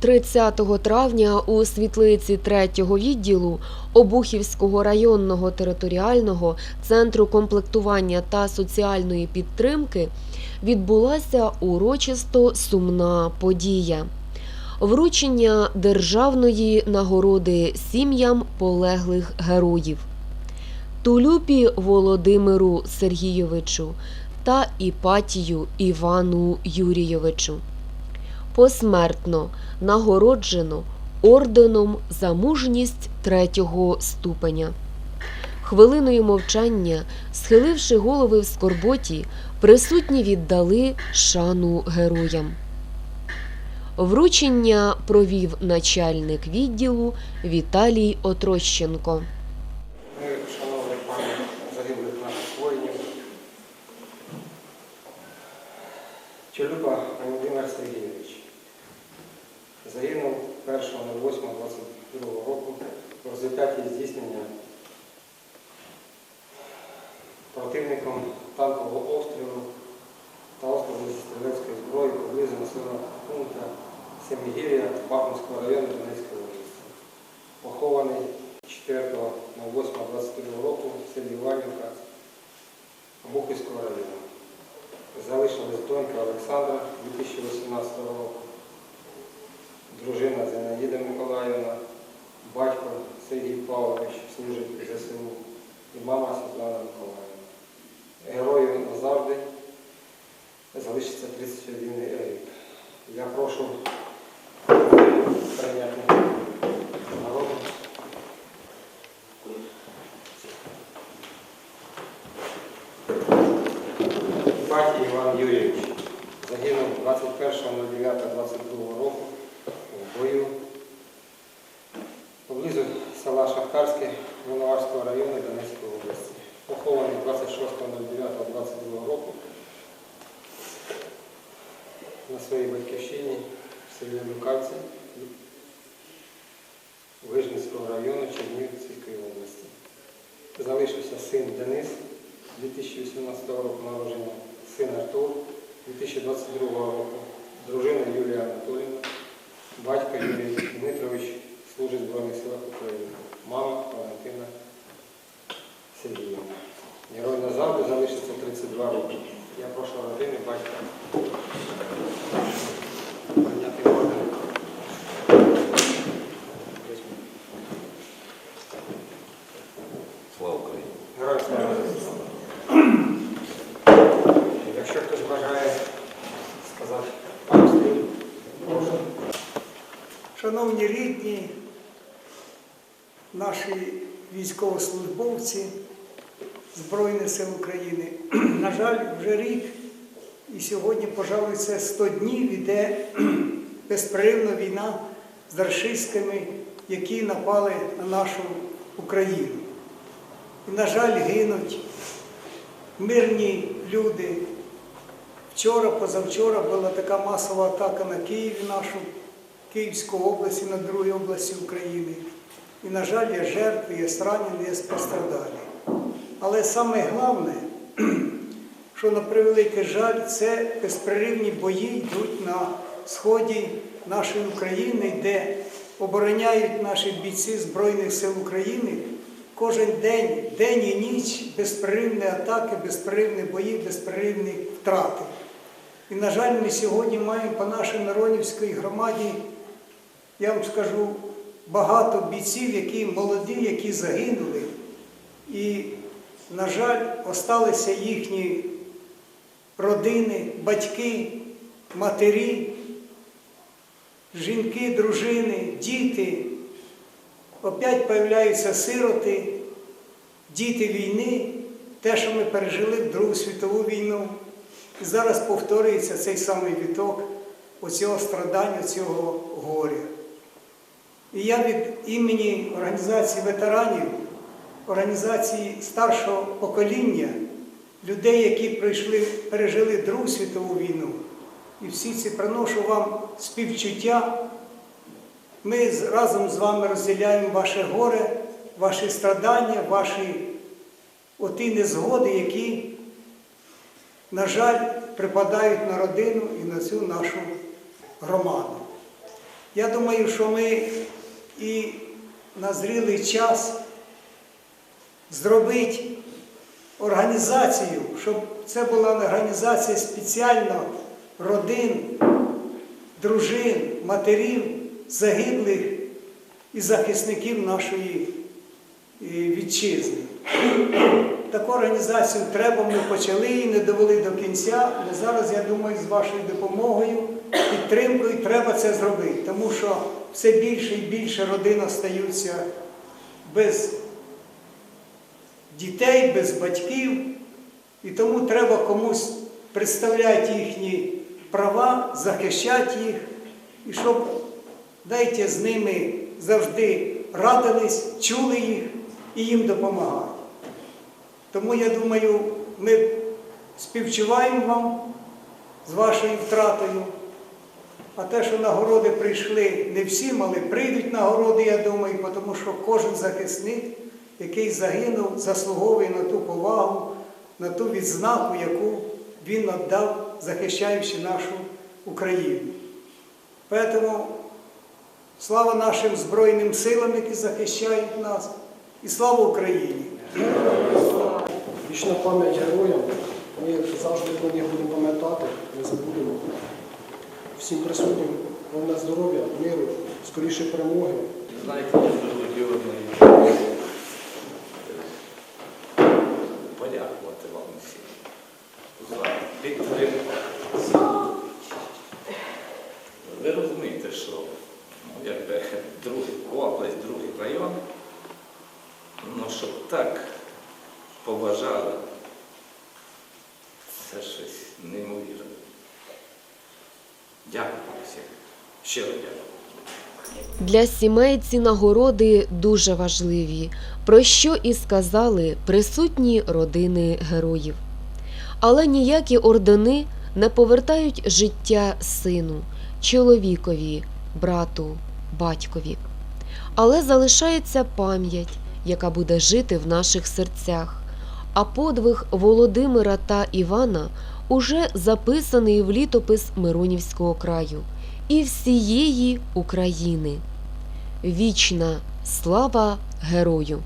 30 травня у світлиці 3-го відділу Обухівського районного територіального центру комплектування та соціальної підтримки відбулася урочисто сумна подія. Вручення державної нагороди сім'ям полеглих героїв Тулюпі Володимиру Сергійовичу та Іпатію Івану Юрійовичу посмертно нагороджено орденом за мужність третього ступеня. Хвилиною мовчання, схиливши голови в скорботі, присутні віддали шану героям. Вручення провів начальник відділу Віталій Отрощенко. Ми вшановуємо пам'ять загиблих наших воїнів. Володимир Сергійович загинув 1.08.22 року в результаті здійснення противником танкового обстрілу та обстрілу зі стрілецької зброї поблизу населеного пункту Семігір'я Бахмутського району Донецької області. Похований 4.08.22 року в селі Іванівка Бухівського району. Залишилась донька Олександра 2018 року, дружина Зінаїда Миколаївна, батько Сергій Павлович служить ЗСУ і мама Світлана Миколаївна. Герою назавжди залишиться 31 рік. Я прошу прийняти народу. Іван Юрійович загинув 21.09.22 року бою поблизу села Шахтарське Волноварського району Донецької області. Похований 26.09.22 року на своїй батьківщині в селі Люкавці Вижницького району Чернігівської області. Залишився син Денис 2018 року народження, син Артур 2022 року, дружина Юлія Анатоліївна, батько Юрій Дмитрович служить в Збройних силах України, мама Валентина Сергіївна. Герой назавжди залишиться 32 роки. Я прошу родини батька. Слава Україні! Герой слава. Шановні рідні, наші військовослужбовці Збройних сил України, на жаль, вже рік і сьогодні, пожалуй, це 100 днів іде безперервна війна з рашистськими, які напали на нашу Україну. І, на жаль, гинуть мирні люди. Вчора, позавчора була така масова атака на Київ, нашу Київську область і на другій області України. І, на жаль, є жертви, є ранені, є постраждалі. Але саме головне, що на превеликий жаль, це безперервні бої йдуть на сході нашої України, де обороняють наші бійці Збройних сил України кожен день, день і ніч, безперервні атаки, безперервні бої, безперервні втрати. І, на жаль, ми сьогодні маємо по нашій Миронівській громаді, я вам скажу, багато бійців, які молоді, які загинули. І, на жаль, осталися їхні родини, батьки, матері, жінки, дружини, діти. Опять появляються сироти, діти війни, те, що ми пережили в Другу світову війну. І зараз повторюється цей самий віток оцього страдання, цього горя. І я від імені організації ветеранів, організації старшого покоління, людей, які прийшли, пережили Другу світову війну, і всі ці приношу вам співчуття. Ми разом з вами розділяємо ваше горе, ваші страдання, ваші оті незгоди, які, на жаль, припадають на родину і на цю нашу громаду. Я думаю, що ми і назрілий час зробити організацію, щоб це була організація спеціально родин, дружин, матерів, загиблих і захисників нашої е, вітчизни. Таку організацію треба, ми почали її, не довели до кінця. Але зараз, я думаю, з вашою допомогою, підтримкою треба це зробити, тому що все більше і більше родин остаються без дітей, без батьків, і тому треба комусь представляти їхні права, захищати їх, і щоб дайте з ними завжди радились, чули їх і їм допомагати. Тому я думаю, ми співчуваємо вам з вашою втратою. А те, що нагороди прийшли не всім, але прийдуть нагороди, я думаю, тому що кожен захисник, який загинув, заслуговує на ту повагу, на ту відзнаку, яку він віддав, захищаючи нашу Україну. Тому слава нашим Збройним силам, які захищають нас, і слава Україні! Вічна пам'ять героям. Ми завжди про них будемо пам'ятати. Всім присутнім, головне здоров'я, миру, скоріше перемоги. Знаєте, я дуже хотів подякувати вам всім за підтримку. Ви розумієте, що ну, область, другий район, ну, щоб так поважали, це щось неймовірне. Дякую вам всім. Щиро дякую. Для сімей ці нагороди дуже важливі, про що і сказали присутні родини героїв. Але ніякі ордени не повертають життя сину, чоловікові, брату, батькові. Але залишається пам'ять, яка буде жити в наших серцях. А подвиг Володимира та Івана уже записаний в літопис Миронівського краю і всієї України. Вічна слава герою!